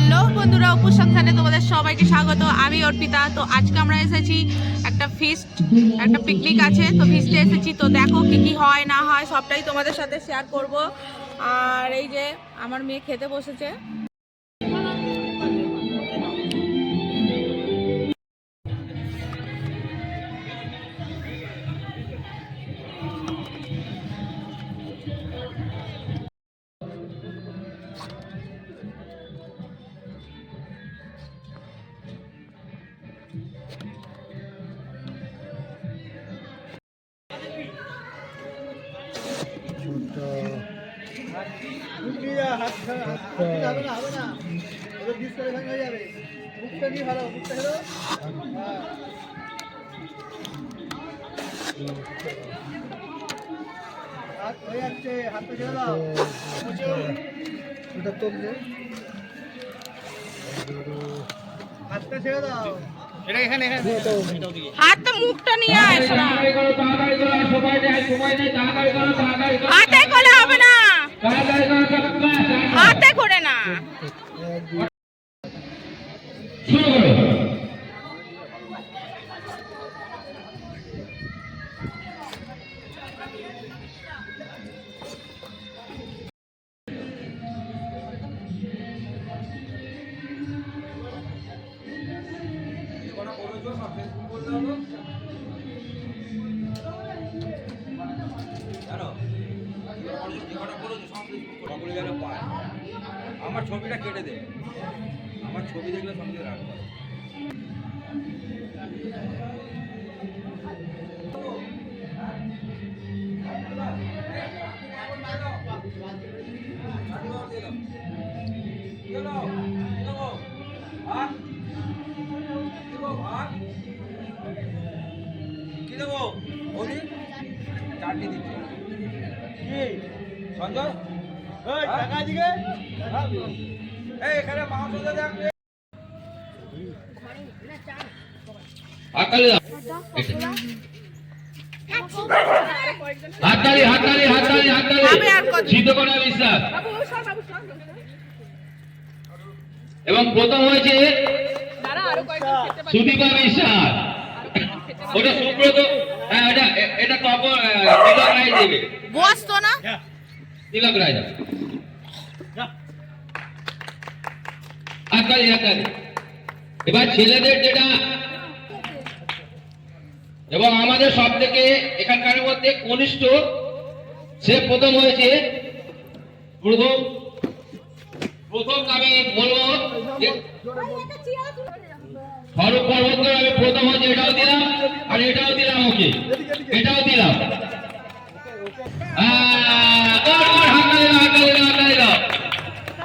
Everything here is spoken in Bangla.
হ্যালো বন্ধুরা অপুর তোমাদের সবাইকে স্বাগত। আমি অর্পিতা। তো আজকে আমরা এসেছি একটা ফিস্ট একটা পিকনিক আছে। তো ফিস্টে এসেছি। তো দেখো কি কি হয়, না হয়, সবটাই তোমাদের সাথে শেয়ার করব। আর এই যে আমার মেয়ে খেতে বসেছে। ওটা হাতটা ছেড়ে দাও। এটা এখানে এখানে। হাত তো মুখটা নিয়ে আয়। হাতে করে হবে না। হাতে করে না। যেন পায়। আমার ছবিটা কেটে দে। আমার ছবি দেখলে সঙ্গে রাখব কি দেবো চাটনি দিচ্ছি কি? সঞ্জয়? হাততালি হাততালি হাততালি হাততালি বিশ্বাস। এবং প্রথম হয়েছে সুদীপা বিশ্বাস। ওটা সুব্রত হ্যাঁ এটা এটা তপ আহ, তিলক রায় দেবে। বস তো না রায় দেবে হাততালি হাততালি এবার ছেলেদের যেটা? এবং আমাদের সব থেকে এখানকার মধ্যে কনিষ্ঠ সে প্রথম হয়েছে প্রথম প্রথম আমি বলব স্বরূপ পর্বত আমি প্রথম হয়েছে এটাও দিলাম আর এটাও দিলাম ওকে। এটাও দিলাম।